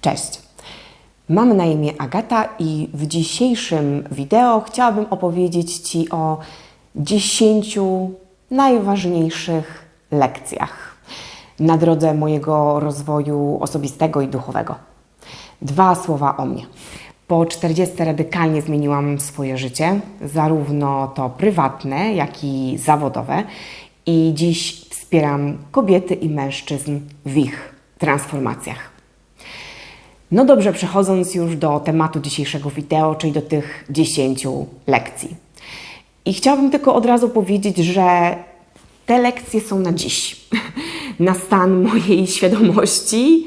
Cześć. Mam na imię Agata i w dzisiejszym wideo chciałabym opowiedzieć Ci o 10 najważniejszych lekcjach na drodze mojego rozwoju osobistego i duchowego. Dwa słowa o mnie. Po 40 radykalnie zmieniłam swoje życie, zarówno to prywatne, jak i zawodowe, i dziś wspieram kobiety i mężczyzn w ich transformacjach. No dobrze, przechodząc już do tematu dzisiejszego wideo, czyli do tych 10 lekcji. I chciałabym tylko od razu powiedzieć, że te lekcje są na dziś, na stan mojej świadomości,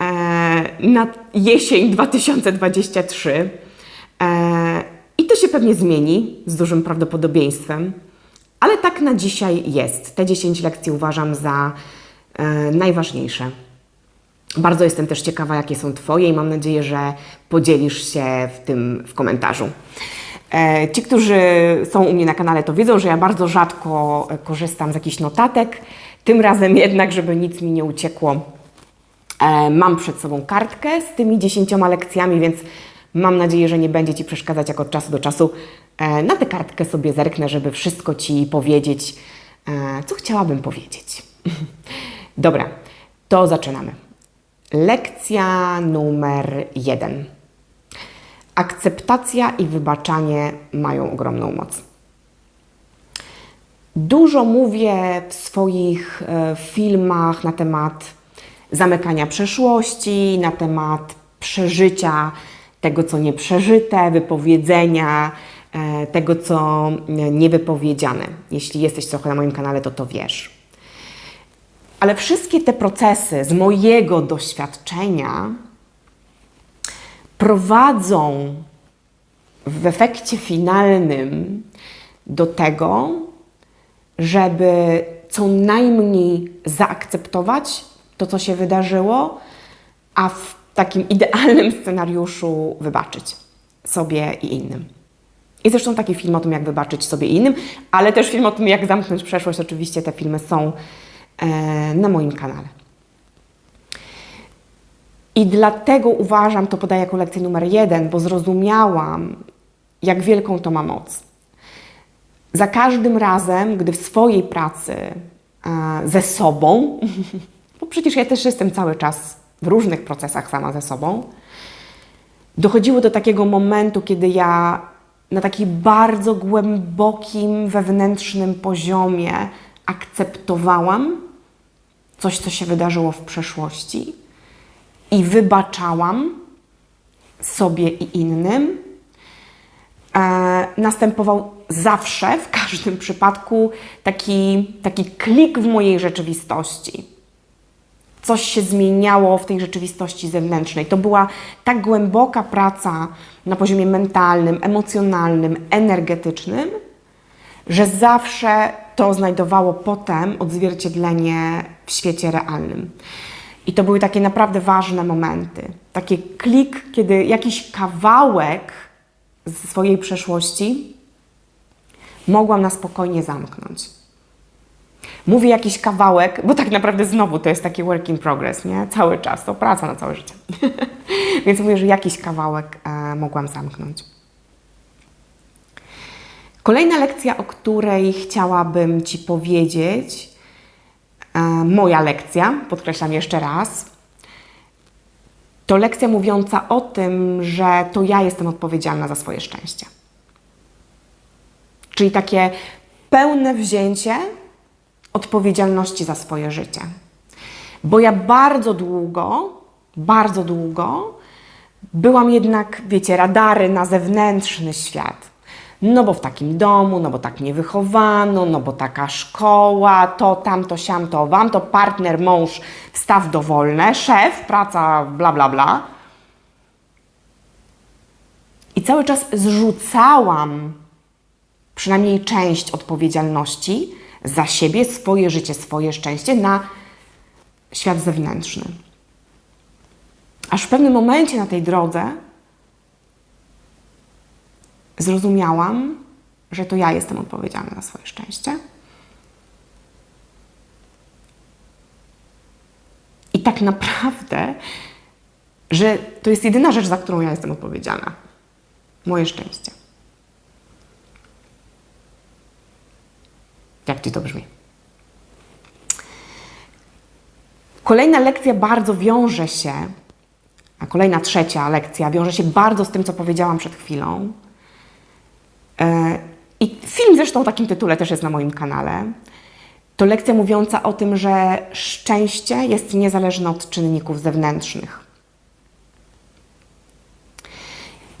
e, na jesień 2023. E, I to się pewnie zmieni z dużym prawdopodobieństwem, ale tak na dzisiaj jest. Te 10 lekcji uważam za e, najważniejsze. Bardzo jestem też ciekawa, jakie są Twoje i mam nadzieję, że podzielisz się w tym w komentarzu. E, ci, którzy są u mnie na kanale, to wiedzą, że ja bardzo rzadko korzystam z jakichś notatek. Tym razem jednak, żeby nic mi nie uciekło, e, mam przed sobą kartkę z tymi dziesięcioma lekcjami, więc mam nadzieję, że nie będzie Ci przeszkadzać, jak od czasu do czasu e, na tę kartkę sobie zerknę, żeby wszystko Ci powiedzieć, co chciałabym powiedzieć. Dobra, to zaczynamy. Lekcja numer jeden. Akceptacja i wybaczanie mają ogromną moc. Dużo mówię w swoich e, filmach na temat zamykania przeszłości, na temat przeżycia tego, co nieprzeżyte, wypowiedzenia e, tego, co niewypowiedziane. Jeśli jesteś trochę na moim kanale, to to wiesz. Ale wszystkie te procesy z mojego doświadczenia prowadzą w efekcie finalnym do tego, żeby co najmniej zaakceptować to, co się wydarzyło, a w takim idealnym scenariuszu wybaczyć sobie i innym. I zresztą taki film o tym, jak wybaczyć sobie i innym, ale też film o tym, jak zamknąć przeszłość. Oczywiście te filmy są na moim kanale. I dlatego uważam, to podaję jako lekcję numer jeden, bo zrozumiałam, jak wielką to ma moc. Za każdym razem, gdy w swojej pracy e, ze sobą, bo przecież ja też jestem cały czas w różnych procesach sama ze sobą, dochodziło do takiego momentu, kiedy ja na takim bardzo głębokim, wewnętrznym poziomie akceptowałam coś, co się wydarzyło w przeszłości i wybaczałam sobie i innym, e, następował zawsze, w każdym przypadku, taki, taki klik w mojej rzeczywistości. Coś się zmieniało w tej rzeczywistości zewnętrznej. To była tak głęboka praca na poziomie mentalnym, emocjonalnym, energetycznym, że zawsze to znajdowało potem odzwierciedlenie w świecie realnym. I to były takie naprawdę ważne momenty. Taki klik, kiedy jakiś kawałek z swojej przeszłości mogłam na spokojnie zamknąć. Mówię jakiś kawałek, bo tak naprawdę znowu to jest taki work in progress, nie? Cały czas, to praca na całe życie. Więc mówię, że jakiś kawałek e, mogłam zamknąć. Kolejna lekcja, o której chciałabym Ci powiedzieć, moja lekcja, podkreślam jeszcze raz, to lekcja mówiąca o tym, że to ja jestem odpowiedzialna za swoje szczęście. Czyli takie pełne wzięcie odpowiedzialności za swoje życie. Bo ja bardzo długo, bardzo długo byłam jednak, wiecie, radary na zewnętrzny świat no bo w takim domu, no bo tak mnie wychowano, no bo taka szkoła, to, tamto, siamto, wam, to partner, mąż, staw dowolne, szef, praca, bla, bla, bla. I cały czas zrzucałam przynajmniej część odpowiedzialności za siebie, swoje życie, swoje szczęście na świat zewnętrzny. Aż w pewnym momencie na tej drodze zrozumiałam, że to ja jestem odpowiedzialna za swoje szczęście. I tak naprawdę że to jest jedyna rzecz, za którą ja jestem odpowiedzialna. Moje szczęście. Jak ci to brzmi? Kolejna lekcja bardzo wiąże się, a kolejna trzecia lekcja wiąże się bardzo z tym, co powiedziałam przed chwilą. E, I film zresztą o takim tytule też jest na moim kanale. To lekcja mówiąca o tym, że szczęście jest niezależne od czynników zewnętrznych.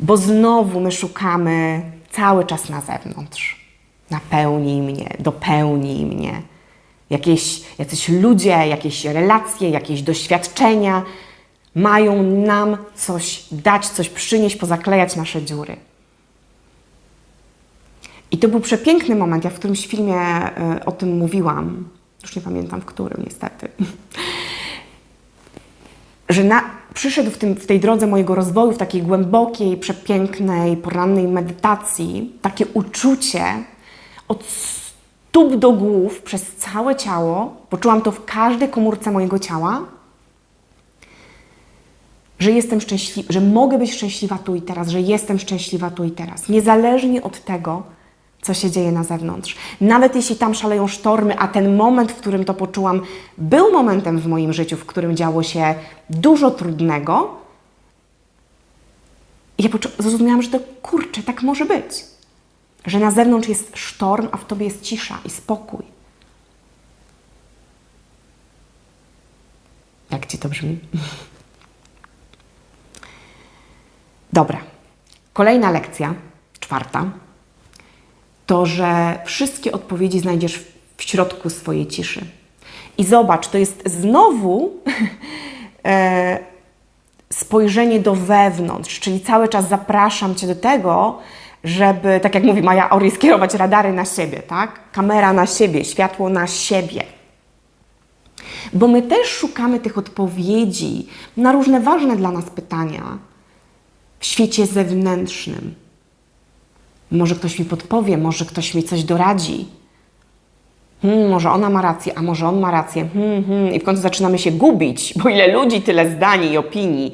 Bo znowu my szukamy cały czas na zewnątrz. Napełnij mnie, dopełnij mnie. Jakieś, jacyś ludzie, jakieś relacje, jakieś doświadczenia mają nam coś dać, coś przynieść, pozaklejać nasze dziury. I to był przepiękny moment. Ja w którymś filmie y, o tym mówiłam. Już nie pamiętam w którym, niestety. Że na, przyszedł w, tym, w tej drodze mojego rozwoju, w takiej głębokiej, przepięknej, porannej medytacji, takie uczucie od stóp do głów, przez całe ciało, poczułam to w każdej komórce mojego ciała, że jestem szczęśliwa, że mogę być szczęśliwa tu i teraz, że jestem szczęśliwa tu i teraz, niezależnie od tego, co się dzieje na zewnątrz. Nawet jeśli tam szaleją sztormy, a ten moment, w którym to poczułam, był momentem w moim życiu, w którym działo się dużo trudnego, ja zrozumiałam, że to kurczę, tak może być. Że na zewnątrz jest sztorm, a w tobie jest cisza i spokój. Jak ci to brzmi? Dobra. Kolejna lekcja, czwarta to, że wszystkie odpowiedzi znajdziesz w środku swojej ciszy. I zobacz, to jest znowu e, spojrzenie do wewnątrz, czyli cały czas zapraszam Cię do tego, żeby, tak jak mówi Maja Ori, skierować radary na siebie, tak? Kamera na siebie, światło na siebie. Bo my też szukamy tych odpowiedzi na różne ważne dla nas pytania w świecie zewnętrznym. Może ktoś mi podpowie, może ktoś mi coś doradzi. Hmm, może ona ma rację, a może on ma rację. Hmm, hmm. I w końcu zaczynamy się gubić, bo ile ludzi, tyle zdań i opinii.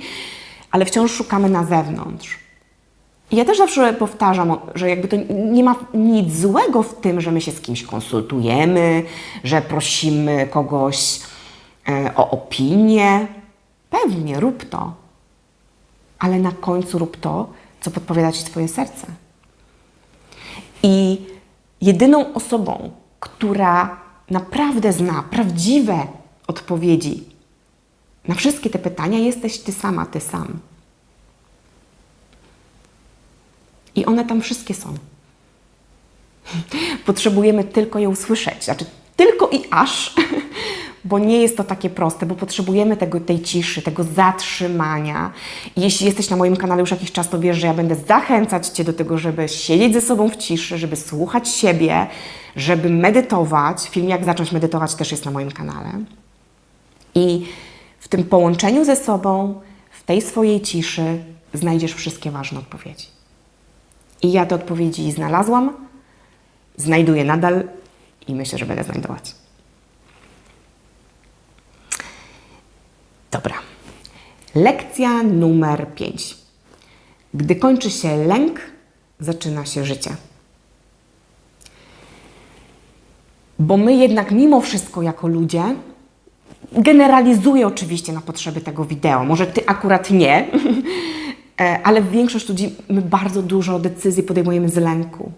Ale wciąż szukamy na zewnątrz. I ja też zawsze powtarzam, że jakby to nie ma nic złego w tym, że my się z kimś konsultujemy, że prosimy kogoś e, o opinię. Pewnie, rób to. Ale na końcu rób to, co podpowiada Ci Twoje serce. I jedyną osobą, która naprawdę zna prawdziwe odpowiedzi na wszystkie te pytania, jesteś ty sama, ty sam. I one tam wszystkie są. Potrzebujemy tylko je usłyszeć. Znaczy, tylko i aż, bo nie jest to takie proste, bo potrzebujemy tego, tej ciszy, tego zatrzymania. Jeśli jesteś na moim kanale już jakiś czas, to wiesz, że ja będę zachęcać Cię do tego, żeby siedzieć ze sobą w ciszy, żeby słuchać siebie, żeby medytować. Film Jak zacząć medytować też jest na moim kanale. I w tym połączeniu ze sobą, w tej swojej ciszy, znajdziesz wszystkie ważne odpowiedzi. I ja te odpowiedzi znalazłam, znajduję nadal i myślę, że będę znajdować. Dobra. Lekcja numer 5. Gdy kończy się lęk, zaczyna się życie. Bo my jednak mimo wszystko jako ludzie, generalizuję oczywiście na potrzeby tego wideo, może Ty akurat nie, e, ale większość ludzi, my bardzo dużo decyzji podejmujemy z lęku.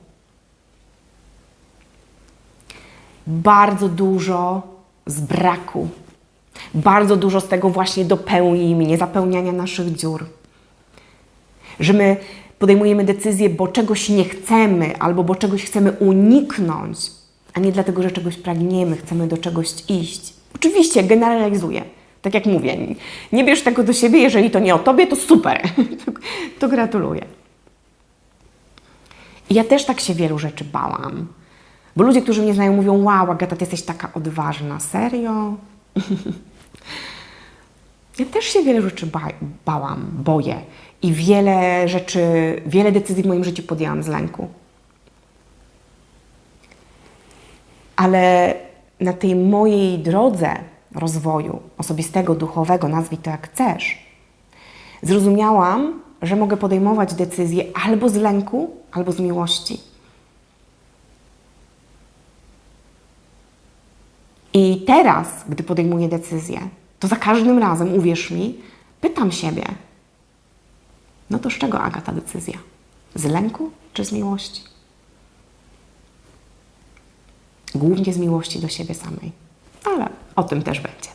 Bardzo dużo z braku bardzo dużo z tego właśnie dopełni mnie, zapełniania naszych dziur. Że my podejmujemy decyzje, bo czegoś nie chcemy albo bo czegoś chcemy uniknąć, a nie dlatego, że czegoś pragniemy, chcemy do czegoś iść. Oczywiście generalizuję. Tak jak mówię, nie bierz tego do siebie, jeżeli to nie o tobie, to super. to gratuluję. I ja też tak się wielu rzeczy bałam. Bo ludzie, którzy mnie znają, mówią: Wow, Agata, ty jesteś taka odważna. Serio? Ja też się wiele rzeczy ba bałam, boję i wiele rzeczy, wiele decyzji w moim życiu podjęłam z lęku. Ale na tej mojej drodze rozwoju osobistego, duchowego, nazwij to jak chcesz, Zrozumiałam, że mogę podejmować decyzje albo z lęku, albo z miłości. I teraz, gdy podejmuję decyzję, to za każdym razem, uwierz mi, pytam siebie, no to z czego Aga ta decyzja? Z lęku czy z miłości? Głównie z miłości do siebie samej, ale o tym też będzie.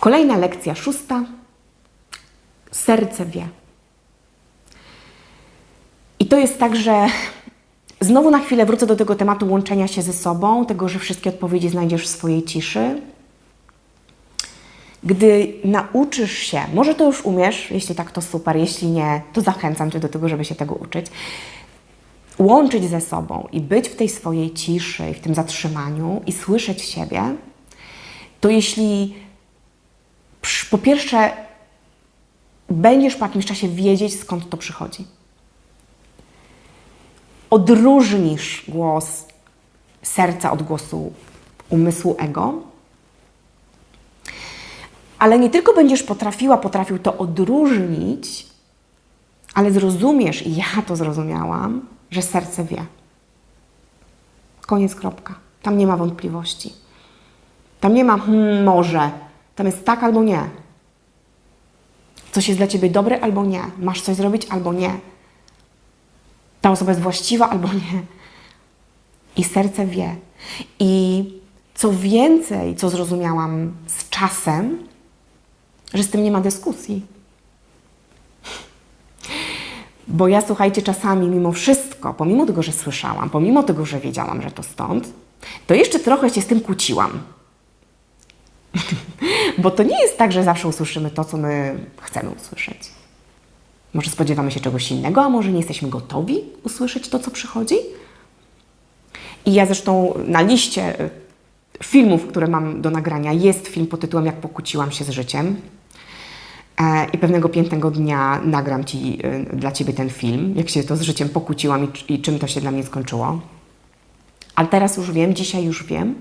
Kolejna lekcja szósta. Serce wie. I to jest tak, że znowu na chwilę wrócę do tego tematu łączenia się ze sobą, tego, że wszystkie odpowiedzi znajdziesz w swojej ciszy. Gdy nauczysz się, może to już umiesz, jeśli tak, to super, jeśli nie, to zachęcam Cię do tego, żeby się tego uczyć. Łączyć ze sobą i być w tej swojej ciszy i w tym zatrzymaniu i słyszeć siebie, to jeśli po pierwsze będziesz po jakimś czasie wiedzieć, skąd to przychodzi. Odróżnisz głos serca od głosu umysłu ego, ale nie tylko będziesz potrafiła, potrafił to odróżnić, ale zrozumiesz, i ja to zrozumiałam, że serce wie. Koniec, kropka. Tam nie ma wątpliwości. Tam nie ma hmm, może. Tam jest tak albo nie. Coś jest dla ciebie dobre albo nie. Masz coś zrobić albo nie. Ta osoba jest właściwa albo nie. I serce wie. I co więcej, co zrozumiałam z czasem, że z tym nie ma dyskusji. Bo ja, słuchajcie, czasami mimo wszystko, pomimo tego, że słyszałam, pomimo tego, że wiedziałam, że to stąd, to jeszcze trochę się z tym kłóciłam. Bo to nie jest tak, że zawsze usłyszymy to, co my chcemy usłyszeć. Może spodziewamy się czegoś innego, a może nie jesteśmy gotowi usłyszeć to, co przychodzi? I ja zresztą na liście y, filmów, które mam do nagrania, jest film pod tytułem Jak pokłóciłam się z życiem. E, I pewnego pięknego dnia nagram Ci y, dla Ciebie ten film, jak się to z życiem pokłóciłam i, i czym to się dla mnie skończyło. Ale teraz już wiem, dzisiaj już wiem,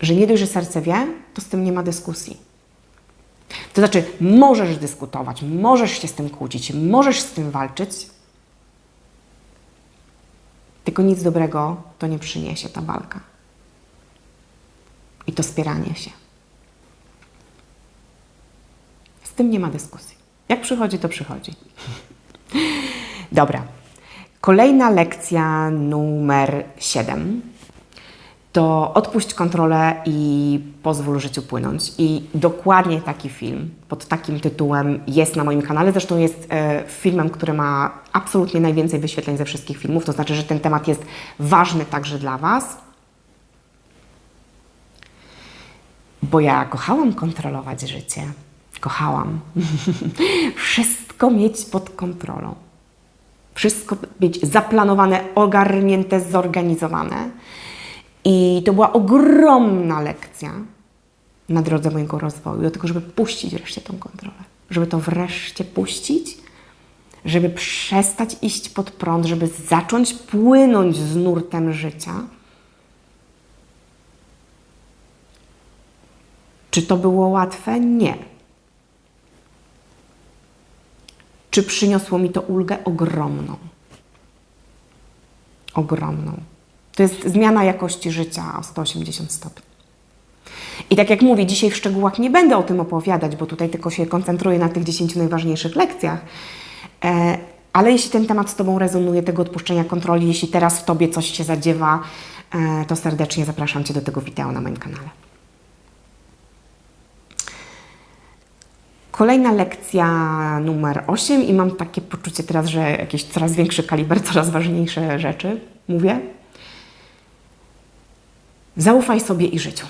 że nie dość, że serce wie, to z tym nie ma dyskusji. To znaczy, możesz dyskutować, możesz się z tym kłócić, możesz z tym walczyć, tylko nic dobrego to nie przyniesie ta walka. I to spieranie się. Z tym nie ma dyskusji. Jak przychodzi, to przychodzi. Dobra. Kolejna lekcja numer 7 to odpuść kontrolę i pozwól życiu płynąć. I dokładnie taki film pod takim tytułem jest na moim kanale. Zresztą jest e, filmem, który ma absolutnie najwięcej wyświetleń ze wszystkich filmów. To znaczy, że ten temat jest ważny także dla Was. Bo ja kochałam kontrolować życie. Kochałam. Wszystko mieć pod kontrolą. Wszystko być zaplanowane, ogarnięte, zorganizowane. I to była ogromna lekcja na drodze mojego rozwoju, do tego, żeby puścić wreszcie tą kontrolę. Żeby to wreszcie puścić, żeby przestać iść pod prąd, żeby zacząć płynąć z nurtem życia. Czy to było łatwe? Nie. Czy przyniosło mi to ulgę? Ogromną. Ogromną. To jest zmiana jakości życia o 180 stopni. I tak jak mówię, dzisiaj w szczegółach nie będę o tym opowiadać, bo tutaj tylko się koncentruję na tych 10 najważniejszych lekcjach. E, ale jeśli ten temat z Tobą rezonuje, tego odpuszczenia kontroli, jeśli teraz w Tobie coś się zadziewa, e, to serdecznie zapraszam Cię do tego wideo na moim kanale. Kolejna lekcja numer 8 i mam takie poczucie teraz, że jakiś coraz większy kaliber, coraz ważniejsze rzeczy mówię. Zaufaj sobie i życiu.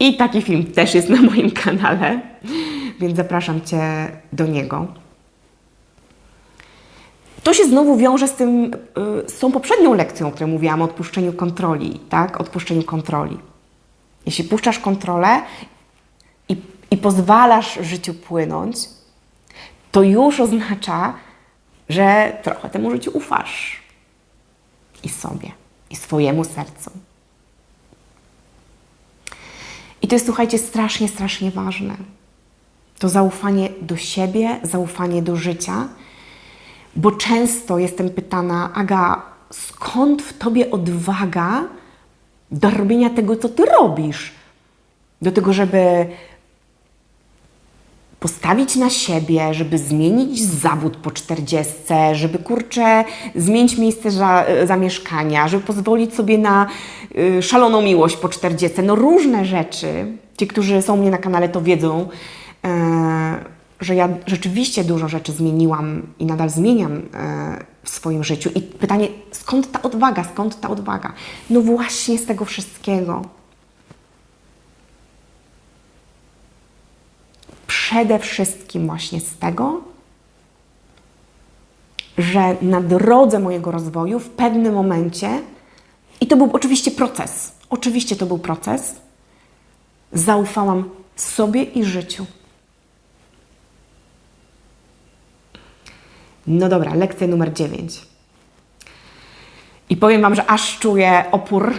I taki film też jest na moim kanale, więc zapraszam Cię do niego. To się znowu wiąże z tym, y, z tą poprzednią lekcją, o której mówiłam, o odpuszczeniu kontroli, tak? Odpuszczeniu kontroli. Jeśli puszczasz kontrolę i, i pozwalasz życiu płynąć, to już oznacza, że trochę temu życiu ufasz. I sobie, i swojemu sercu. I to jest, słuchajcie, strasznie, strasznie ważne. To zaufanie do siebie, zaufanie do życia, bo często jestem pytana, Aga, skąd w tobie odwaga do robienia tego, co ty robisz? Do tego, żeby postawić na siebie, żeby zmienić zawód po czterdziestce, żeby kurczę zmienić miejsce za, zamieszkania, żeby pozwolić sobie na y, szaloną miłość po czterdziestce. No różne rzeczy. Ci, którzy są u mnie na kanale, to wiedzą, e, że ja rzeczywiście dużo rzeczy zmieniłam i nadal zmieniam e, w swoim życiu. I pytanie, skąd ta odwaga, skąd ta odwaga? No właśnie z tego wszystkiego. Przede wszystkim właśnie z tego, że na drodze mojego rozwoju w pewnym momencie, i to był oczywiście proces, oczywiście to był proces, zaufałam sobie i życiu. No dobra, lekcja numer 9. I powiem Wam, że aż czuję opór,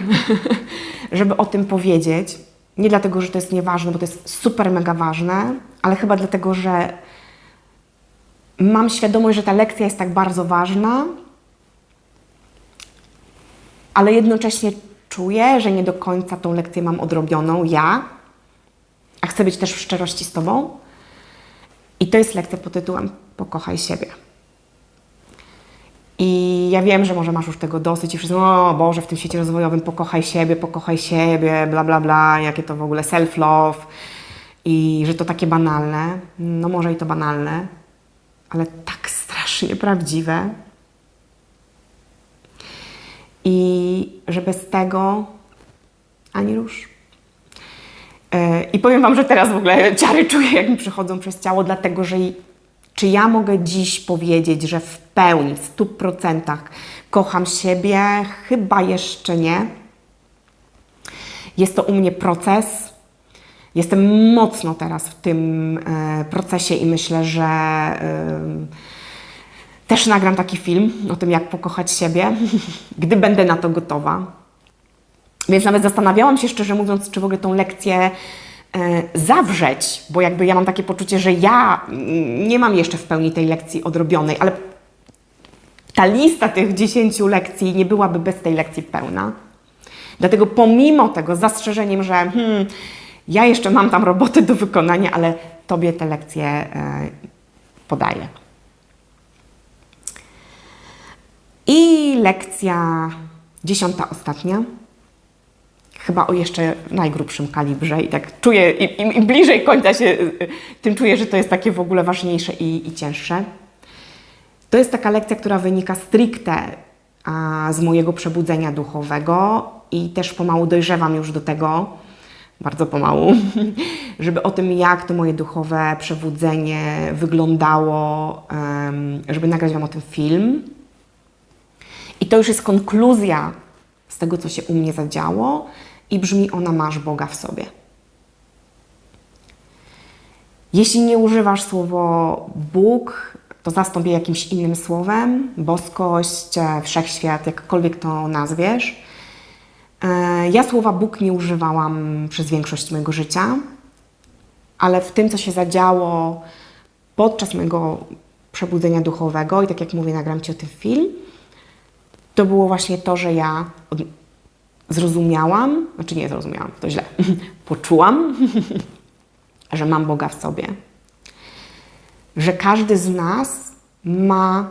żeby o tym powiedzieć. Nie dlatego, że to jest nieważne, bo to jest super mega ważne, ale chyba dlatego, że mam świadomość, że ta lekcja jest tak bardzo ważna, ale jednocześnie czuję, że nie do końca tą lekcję mam odrobioną ja, a chcę być też w szczerości z Tobą. I to jest lekcja pod tytułem Pokochaj siebie. Ja wiem, że może masz już tego dosyć i wszyscy, o Boże, w tym świecie rozwojowym pokochaj siebie, pokochaj siebie, bla, bla, bla, jakie to w ogóle self-love i że to takie banalne. No może i to banalne, ale tak strasznie prawdziwe. I że bez tego ani rusz. E, I powiem Wam, że teraz w ogóle ciary czuję, jak mi przychodzą przez ciało, dlatego że czy ja mogę dziś powiedzieć, że w pełni, w stu procentach kocham siebie? Chyba jeszcze nie. Jest to u mnie proces. Jestem mocno teraz w tym e, procesie i myślę, że e, też nagram taki film o tym, jak pokochać siebie, gdy będę na to gotowa. Więc nawet zastanawiałam się, szczerze mówiąc, czy w ogóle tą lekcję zawrzeć, bo jakby ja mam takie poczucie, że ja nie mam jeszcze w pełni tej lekcji odrobionej, ale ta lista tych 10 lekcji nie byłaby bez tej lekcji pełna. Dlatego pomimo tego zastrzeżeniem, że hmm, ja jeszcze mam tam roboty do wykonania, ale Tobie te lekcje e, podaję. I lekcja dziesiąta, ostatnia chyba o jeszcze najgrubszym kalibrze i tak czuję, im, im bliżej końca się, tym czuję, że to jest takie w ogóle ważniejsze i, i cięższe. To jest taka lekcja, która wynika stricte a, z mojego przebudzenia duchowego i też pomału dojrzewam już do tego, bardzo pomału, żeby o tym, jak to moje duchowe przebudzenie wyglądało, żeby nagrać Wam o tym film. I to już jest konkluzja z tego, co się u mnie zadziało i brzmi ona masz Boga w sobie. Jeśli nie używasz słowo Bóg, to zastąp je jakimś innym słowem, boskość, e, wszechświat, jakkolwiek to nazwiesz. E, ja słowa Bóg nie używałam przez większość mojego życia, ale w tym, co się zadziało podczas mojego przebudzenia duchowego, i tak jak mówię, nagram Ci o tym film, to było właśnie to, że ja zrozumiałam, znaczy nie zrozumiałam, to źle, poczułam, że mam Boga w sobie. Że każdy z nas ma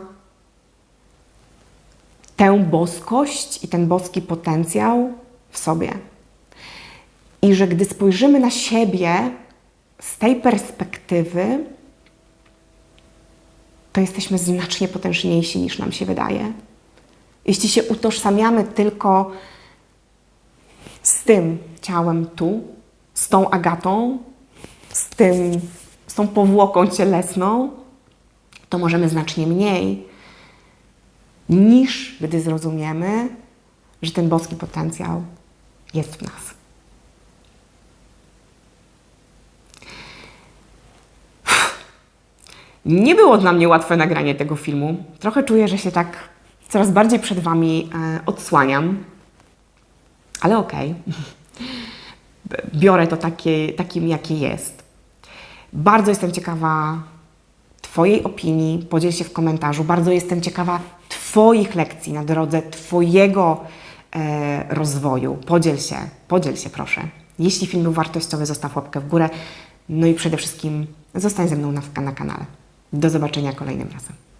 tę boskość i ten boski potencjał w sobie. I że gdy spojrzymy na siebie z tej perspektywy, to jesteśmy znacznie potężniejsi niż nam się wydaje. Jeśli się utożsamiamy tylko z tym ciałem tu, z tą agatą, z, tym, z tą powłoką cielesną, to możemy znacznie mniej, niż gdy zrozumiemy, że ten boski potencjał jest w nas. Nie było dla mnie łatwe nagranie tego filmu. Trochę czuję, że się tak coraz bardziej przed Wami e, odsłaniam, ale okej. Okay. biorę to takie, takim, jakie jest. Bardzo jestem ciekawa Twojej opinii, podziel się w komentarzu. Bardzo jestem ciekawa Twoich lekcji na drodze Twojego e, rozwoju. Podziel się, podziel się proszę. Jeśli film był wartościowy, zostaw łapkę w górę. No i przede wszystkim zostań ze mną na, na kanale. Do zobaczenia kolejnym razem.